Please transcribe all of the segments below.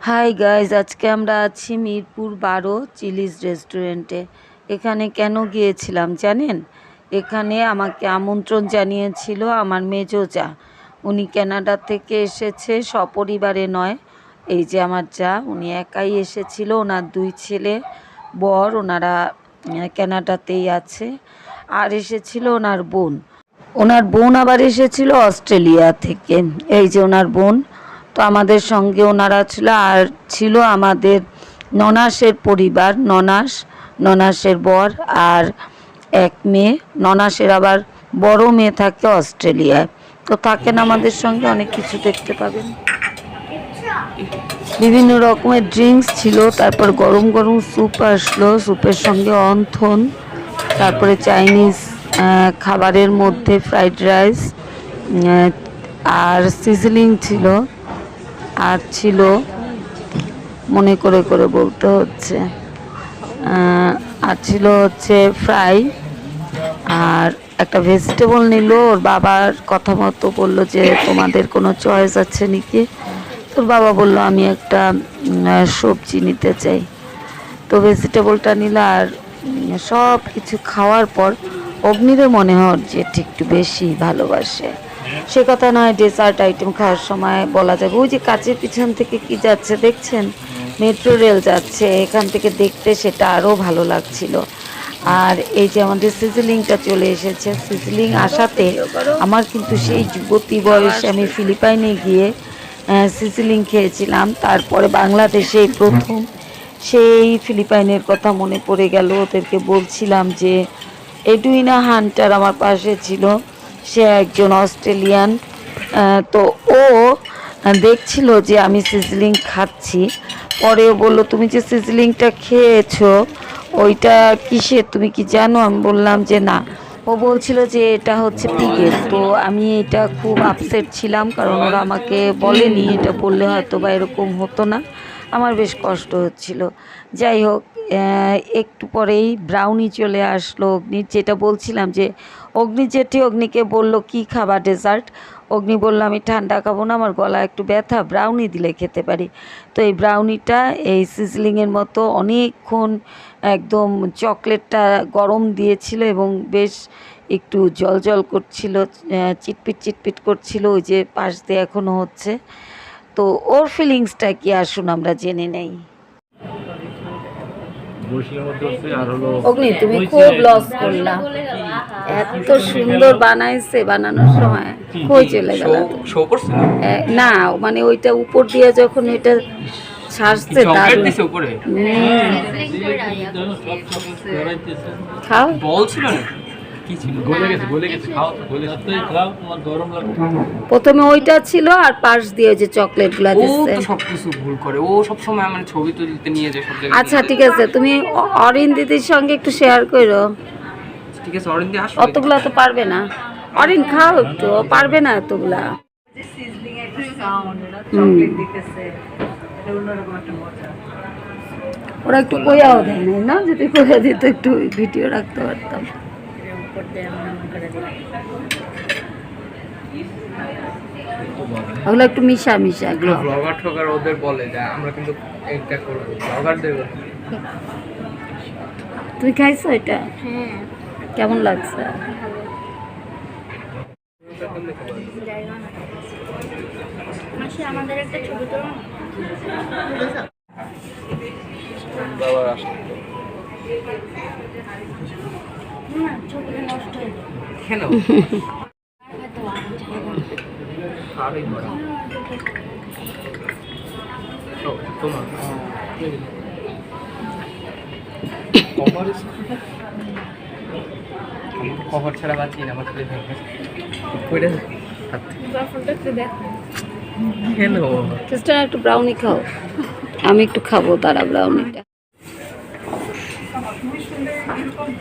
Hi guys আজকে আমরা আছি মিরপুর বারো চিলিজ রেস্টুরেন্টে। এখানে কেন গিয়েছিলাম জানেন? এখানে আমাকে আমন্ত্রণ জানিয়েছিল আমার মেজো যা উনি কানাডা থেকে এসেছে সপরিবারে নয়। এই যে আমার যা উনি একাই এসেছিল ওনার দুই ছেলে বর ওনারা আহ, কানাডাতেই আছে। আর এসেছিল ওনার বোন। ওনার বোন আবার এসেছিল অস্ট্রেলিয়া থেকে। এই যে ওনার বোন তো আমাদের সঙ্গে ওনারা ছিল আর ছিল আমাদের ননাসের পরিবার, ননাস, ননাসের বর আর এক মেয়ে। ননাসের আবার বড় মেয়ে থাকে অস্ট্রেলিয়ায়। তো থাকেন আমাদের সঙ্গে, অনেক কিছু দেখতে পাবেন। বিভিন্ন রকমের ড্রিঙ্কস ছিল, তারপর গরম গরম স্যুপ আসলো, স্যুপের সঙ্গে অন্থন, তারপরে চাইনিজ খাবারের মধ্যে ফ্রাইড রাইস আর সিজলিং ছিল। আর ছিল মনে করে করে বলতে হচ্ছে। আর ছিল হচ্ছে ফ্রাই। আর একটা ভেজিটেবল নিল, ওর বাবার কথা মতো বলল যে, তোমাদের কোনো চয়েস আছে নাকি? তোর বাবা বলল, আমি একটা সবজি নিতে চাই। তো ভেজিটেবলটা নিল আর সব কিছু খাওয়ার পর অগ্নিরে মনে হয় যে একটু বেশি ভালোবাসে। সে কথা নয় ডেজার্ট আইটেম খাওয়ার সময় বলা যাবে। ওই যে কাচের পিছন থেকে কি যাচ্ছে দেখছেন? মেট্রো রেল যাচ্ছে, এখান থেকে দেখতে সেটা আরও ভালো লাগছিল। আর এই যে আমাদের সিজলিংটা চলে এসেছে। সিজলিং আসাতে আমার কিন্তু সেই যুবতী বয়সে, আমি ফিলিপাইনে গিয়ে সিজলিং খেয়েছিলাম। তারপরে বাংলাদেশে প্রথম, সেই ফিলিপাইনের কথা মনে পড়ে গেল। ওদেরকে বলছিলাম যে এডুইনা হান্টার আমার পাশে ছিল। সে একজন অস্ট্রেলিয়ান তো ও দেখছিল যে আমি সিজলিং খাচ্ছি। পরে বলল, তুমি যে সিজলিংটা খেয়েছো, ওইটা কিসের তুমি কি জানো? আমি বললাম যে, না। ও বলছিল যে, এটা হচ্ছে পিগের তো আমি এটা খুব আপসেট ছিলাম, কারণ ওরা আমাকে বলেনি, এটা বললে হয়তো বা এরকম হতো না। আমার বেশ কষ্ট হচ্ছিল। যাই হোক একটু পরেই ব্রাউনি চলে আসলো যেটা বলছিলাম যে অগ্নি জেঠি অগ্নিকে বলল, কি খাবা ডেজার্ট অগ্নি বলল, আমি ঠান্ডা খাব না, আমার গলা একটু ব্যথা ব্রাউনি দিলে খেতে পারি। তো এই ব্রাউনিটা এই সিজলিংয়ের মতো অনেকক্ষণ একদম চকলেটটা গরম দিয়েছিল এবং বেশ একটু জল জল করছিল চিটপিট চিটপিট করছিল, ওই যে পাশ দিয়ে এখনও হচ্ছে। তো ওর ফিলিংসটা কি আসুন আমরা জেনে নেই। বরিশালের মধ্যে হচ্ছে আর হলো অগ্নি তুমি খুব লস করলা। এত সুন্দর বানাইছে বানানোর সময়। কই চলে গেল। শো করছে না? মানে ওইটা উপর দিয়ে যখন ওইটা ছাড়ছে দারুণ। উপরে? খাও। বল ছিল না কি ছিল গলে গেছে গলে গেছে খাও গলে গেছে খাও তোমার গরম লাগবে প্রথমে ওইটা ছিল আর পাশ দিয়ে যে চকলেটগুলা ও দিচ্ছে তো সবকিছু ভুল করে ও সব সময় মানে ছবি তুলতে নিয়ে যায় সব জায়গায় আচ্ছা ঠিক আছে তুমি অ- অরিন দিদির সঙ্গে একটু শেয়ার করো ঠিক আছে অরিন্দি আসো অতগুলা তো পারবে না অরিন খাও একটু পারবে না এতগুলা। ওরা একটু কইয়াও দেয় না যদি কইয়া দিত একটু ভিডিও রাখতে পারতাম ওগুলো একটু মিশা মিশা এগুলো ব্লগার ঠগার ওদের বলে যে আমরা কিন্তু এটা করব ব্লগারদের তুমি খাইছো এটা? কেমন লাগছে? আমাদের একটা ছবি তো বাবার কেন? কভার ছাড়া বাঁচি না আমার খালি কেন? সিস্টার একটু ব্রাউনি খাও। আমি একটু খাব তারা ব্রাউনিটা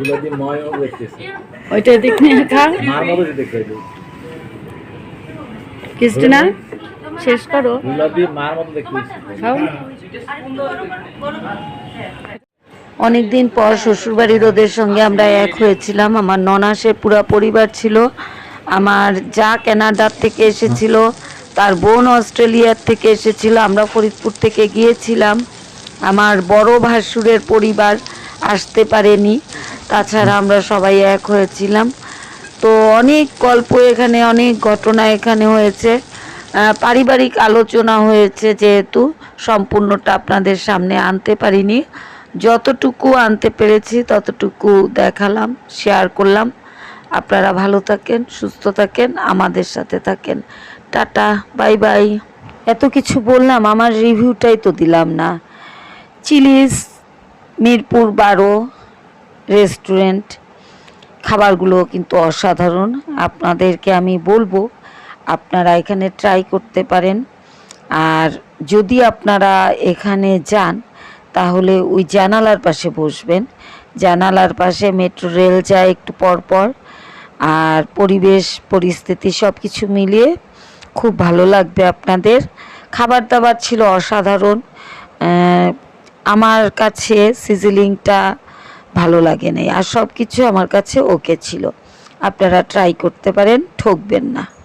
গুলাদি ময় দেখতেছে। ওইটা দিক নিয়ে খা মার মতো দেখতে ক্রিস্টিনা শেষ করো। গুলাদি মার মতো দেখতেছে খাও। অনেকদিন পর শ্বশুরবাড়ির ওদের সঙ্গে আমরা এক হয়েছিলাম। আমার ননাসের পুরা পরিবার ছিল। আমার যা কানাডার থেকে এসেছিল তার বোন অস্ট্রেলিয়ার থেকে এসেছিল। আমরা ফরিদপুর থেকে গিয়েছিলাম। আমার বড় ভাসুরের পরিবার আসতে পারেনি। তাছাড়া আমরা সবাই এক হয়েছিলাম। তো অনেক গল্প এখানে, অনেক ঘটনা এখানে হয়েছে। পারিবারিক আলোচনা হয়েছে যেহেতু, সম্পূর্ণটা আপনাদের সামনে আনতে পারিনি। যতটুকু আনতে পেরেছি, ততটুকু দেখালাম শেয়ার করলাম। আপনারা ভালো থাকেন, সুস্থ থাকেন, আমাদের সাথে থাকেন। টাটা বাই বাই এত কিছু বললাম, আমার রিভিউটাই তো দিলাম না। চিলিস, মিরপুর বারো। রেস্টুরেন্ট। খাবারগুলো কিন্তু অসাধারণ। আপনাদেরকে আমি বলব, আপনারা এখানে ট্রাই করতে পারেন। আর যদি আপনারা এখানে যান, তাহলে ওই জানালার পাশে বসবেন। জানালার পাশে মেট্রো রেল যায় একটু পর পর। আর পরিবেশ, পরিস্থিতি সব কিছু মিলিয়ে খুব ভালো লাগবে আপনাদের। খাবার দাবার ছিল অসাধারণ। আমার কাছে সিজিলিংটা ভালো লাগে নাই। আর সব কিছু আমার কাছে ওকে ছিল। আপনারা ট্রাই করতে পারেন, ঠকবেন না।